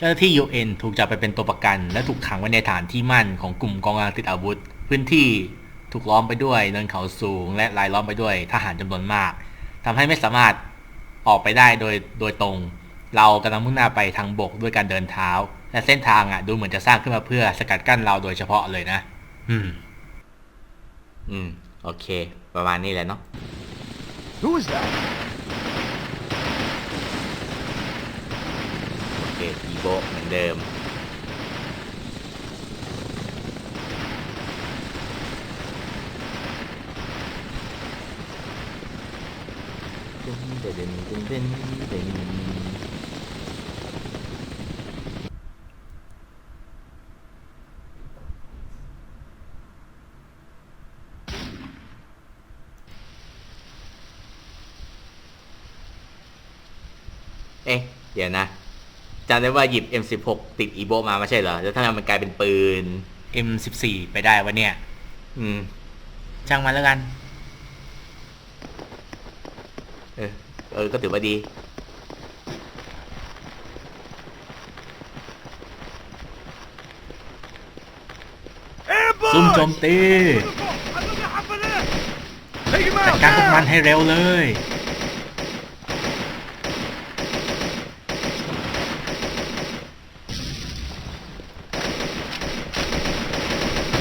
เจ้าหน้าที่ UN ถูกจับไปเป็นตัวประกัน และถูกขังไว้ในฐานที่มั่นของกลุ่มกองกำลังติดอาวุธ พื้นที่ถูกล้อมไปด้วยเนินเขาสูง และรายล้อมไปด้วยทหารจำนวนมากทำให้ไม่สามารถออกไปได้โดยโดยตรง เรากำลังมุ่งหน้าไปทางบกด้วยการเดินเท้า และเส้นทางอะดูเหมือนจะสร้างขึ้นมาเพื่อสกัดกั้นเราโดยเฉพาะเลยนะ อืม อืม โอเค ประมาณนี้แหละเนาะ Who is that? เอีโบเหมือนเดิม เดินเดินเดินเดินด่นเอ๊ะ เดี๋ยวนะ จำได้ว่าหยิบ M16 ติดอีโบมาไม่ใช่เหรอ แล้วทำไมมันกลายเป็นปืน M14 ไปได้วะเนี่ย อืม ช่างมันแล้วกัน เออ เออ ก็ถือว่าดี ซุ่มโจมตี Take him จัด out การพวกมัน now! ให้เร็วเลย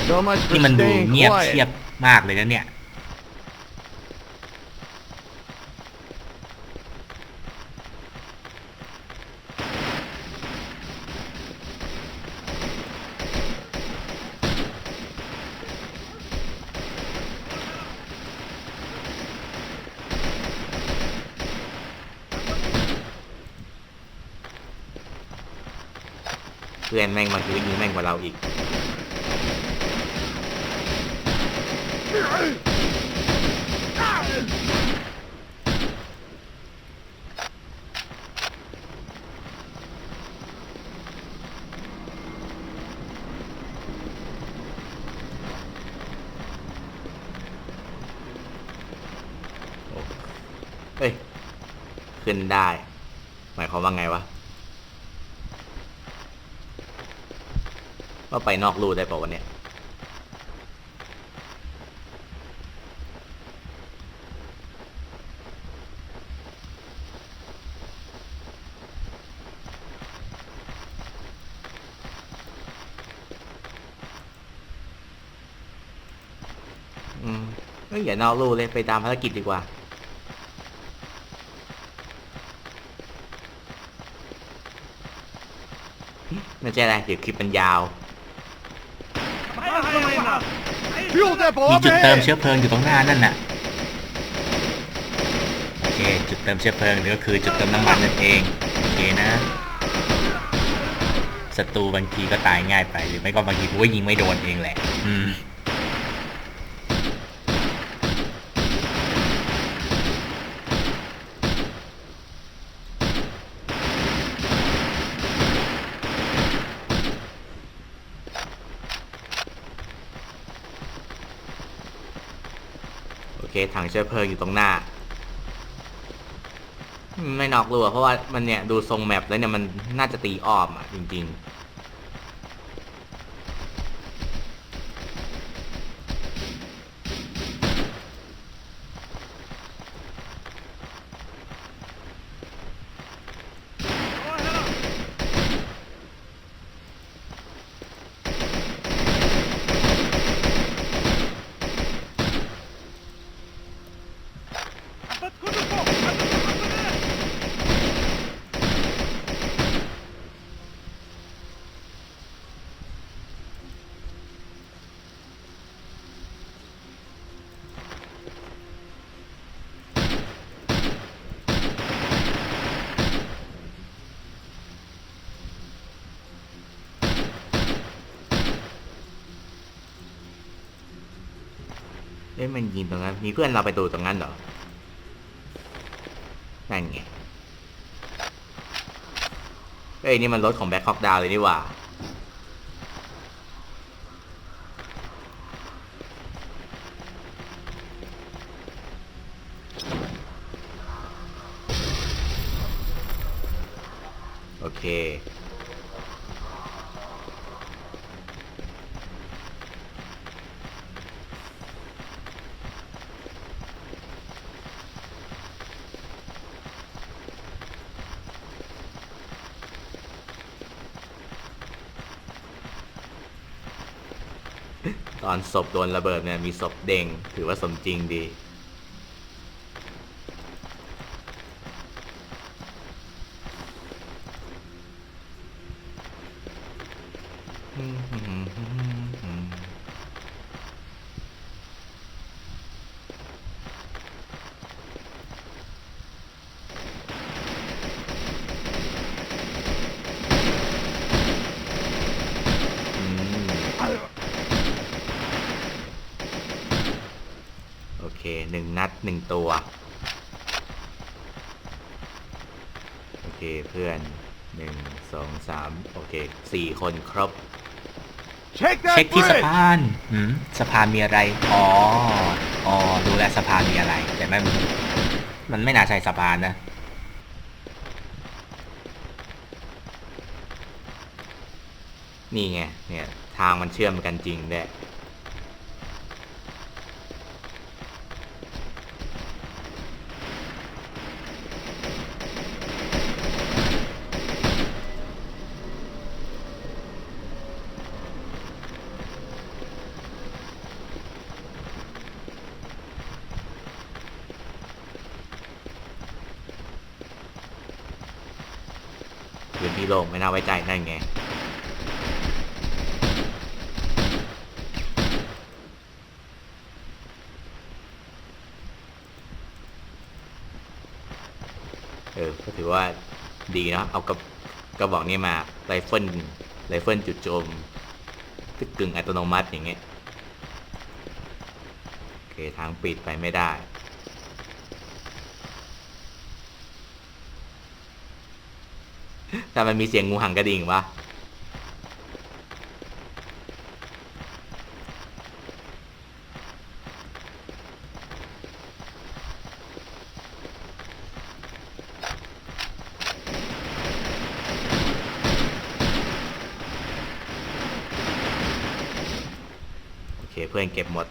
So much for นี่มันดู staying เงียบ quiet. เชียบมากเลยนะเนี่ย เพื่อนแม่งบางทีก็ยิงแม่งกว่าเราอีก เฮ้ย ขึ้นได้ หมายความว่าไงวะ ว่าไปนอกรูได้ป่าววันเนี้ยอื มเอ้ยอย่านอกรูเลยไปตามภารกิจดีกว่า ไม่ใช่อะไรเดี๋ยวคลิปมันยาว Fuel depot มี up จุดเติม ahead! เชื้อเพลิงอยู่ตรงหน้านั่นน่ะโอเคจุดเติมเชื้อเพลิงนี่ก็คือจุดเติมน้ำมันนั่นเองโอเคนะศัตรูบางทีก็ตายง่ายไปหรือไม่ก็บางทีกูก็ยิงไม่โดนเองแหละ อืม ถังเชื้อเพลิงอยู่ตรงหน้า ไม่นอกรัวเพราะว่ามันเนี่ยดูทรงแมปแล้วเนี่ยมันน่าจะตีอ้อมอะจริง ๆ เอ๊ะมันยิงตรงนั้น มีเพื่อนเราไปดูตรงนั้นเหรอ นั่นไง เอ้ยนี่มันรถของแบ็คฮอกดาวเลยนี่หว่า โอเค ตอนศพโดนระเบิดเนี่ยมีศพเด้งถือว่าสมจริงดี อืม โอเค หนึ่งนัดหนึ่งตัว โอเคเพื่อนหนึ่งสองสามโอเคสี่คนครบ Check เช็ค that ที่สะ bridge! พานหืมสะพานมีอะไร อ๋อ อ๋อดูแลวสะพานมีอะไร แต่มันมันไม่น่าใช่สะพานนะ นี่ไง เนี่ย ทางมันเชื่อมกันจริงด้วย โล่งไม่น่าไว้ใจนั่นไงเออก็ถือว่าดีนะเอากระกระบอกนี้มาไรเฟิลไรเฟิลจุดโจมที่กึ่งอัตโนมัติอย่างเงี้ยโอเคทางปิดไปไม่ได้ แต่มันมีเสียงงูหังกระดิ่งวะโอเคเพื่อนเก็บหมด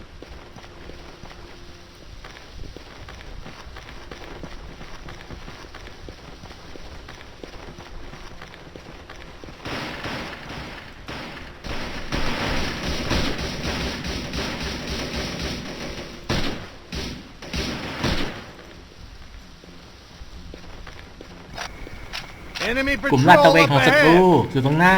กลุ่ม patrol ลาดตระเวนของ up ศัตรู ahead! อยู่ตรงหน้า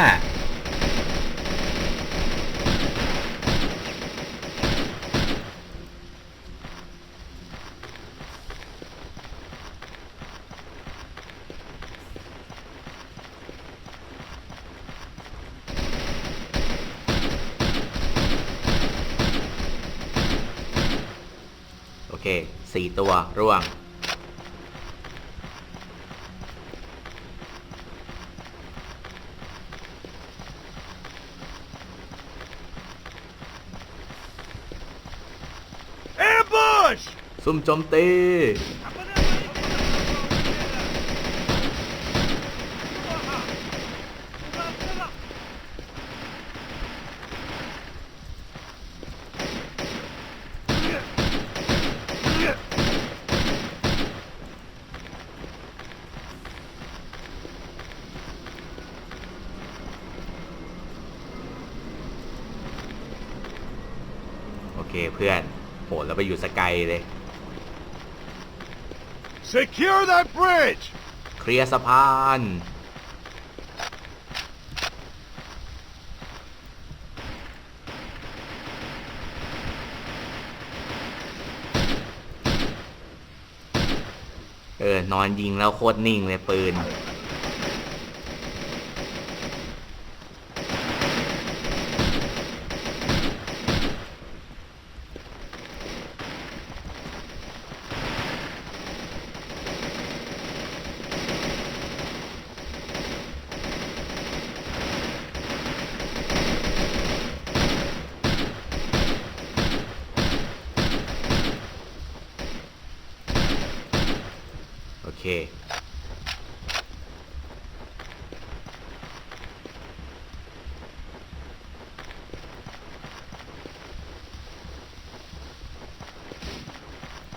โอเคสี่ตัวร่วง ซุ่มโจมตีโอเคเพื่อนโหแล้วไปอยู่สกายเลย Secure that bridge! เคลียร์สะพาน เออ นอนยิงแล้วโคตรนิ่งเลยปืน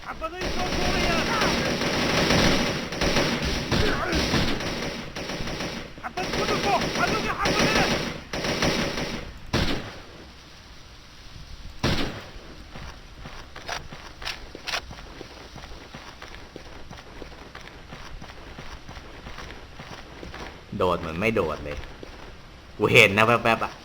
Kafanı sok oraya! Kapat bunu bu! Hanımı hanımı! Đột mà mới đột này. Của hiền nó bẹp bẹp ạ. À.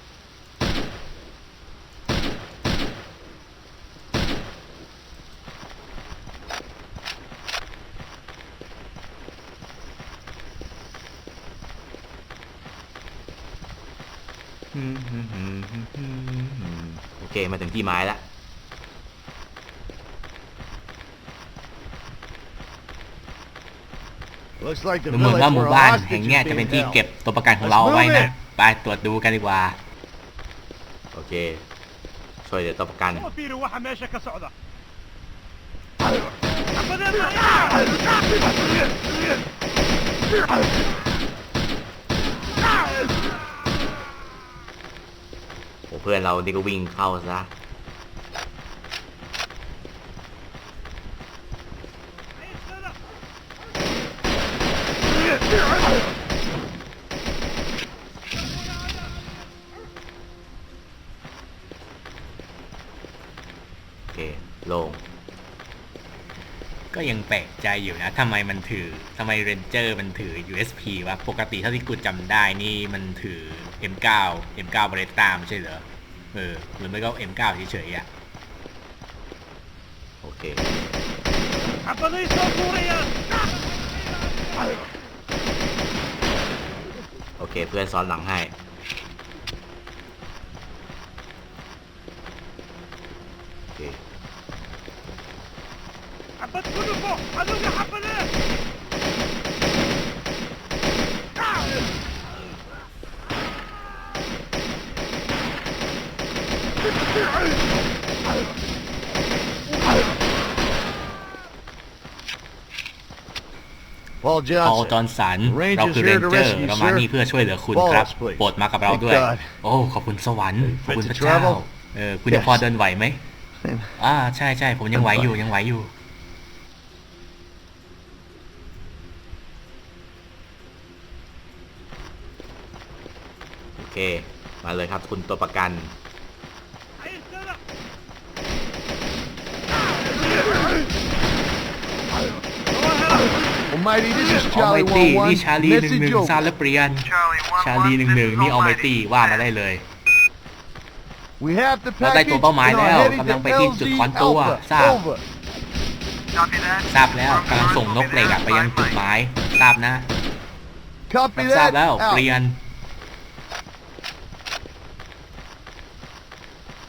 โอเค มาถึงที่ไม้ล้ว Looks like the ดูเหมือนว่าหมู่บ้านแห่งเนี้ยจะเป็นที่เก็บตัวประกันของเราเอาไว้นะ ไปตรวจดูกันดีกว่า โอเค ช่วยเหลือตัวประกัน โอ้เพื่อนเรานี่ก็วิ่งเข้าซะโอเคลง ก็ยังแปลกใจอยู่นะทำไมมันถือทำไมเรนเจอร์มันถือ USP วะ ปกติเท่าที่กูจำได้นี่มันถือ M9 M9 บรตาไม่ใช่เหรอ เออ หรือไม่ก็ M9 เฉยๆอ่ะ โอเค حفظي صوتوريا โอเค เพื่อนซ้อนหลังให้ พอลจอห์นพอลจอห์นสัน Rangers เราคือเร here น to เจอร์ rescue, เรามา sir. นี่เพื่อช่วยเหลือคุณ Follow ครับ us, please. โปรดมากับเราด้วย Thank God. โอ้ ขอบคุณสวรรค์ ขอบคุณ Fit พ to ระเจ้า travel? เออ คุณยังพอ Yes. เดินไหวไหมอ่า ใช่ใช่ผมยังไหวอยู่ ยังไหวอยู่ โอเค มาเลยครับคุณตัวประกัน Almighty this is ออ Charlie ไมตี้ นี่ ชาลีหนึ่งหนึ่งซาลเปรียน ชาลีหนึ่งหนึ่งนี่ออไมตี้ว่ามาได้เลยเราได้ตัวเป้าหมายแล้วกำลังไปที่จุดถอนตัวทราบทราบแล้วกำลังส่งนกเหล็กไปยังจุดหมาย ทราบนะครับทราบแล้วเปลี่ยน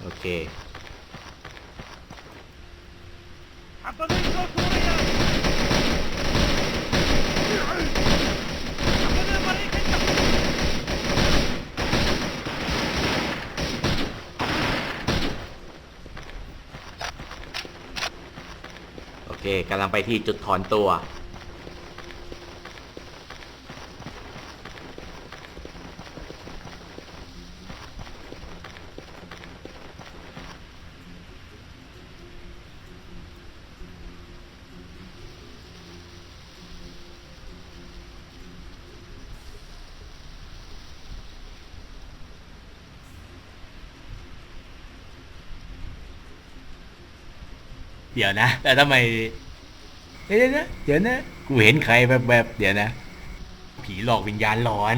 โอเค กำลังไปที่จุดถอนตัว เดี๋ยวนะ แต่ทำไมเดี๋ยวนะเดี๋ยวนะ กูเห็นใครแบบแบบเดี๋ยวนะ ผีหลอกวิญญาณหลอน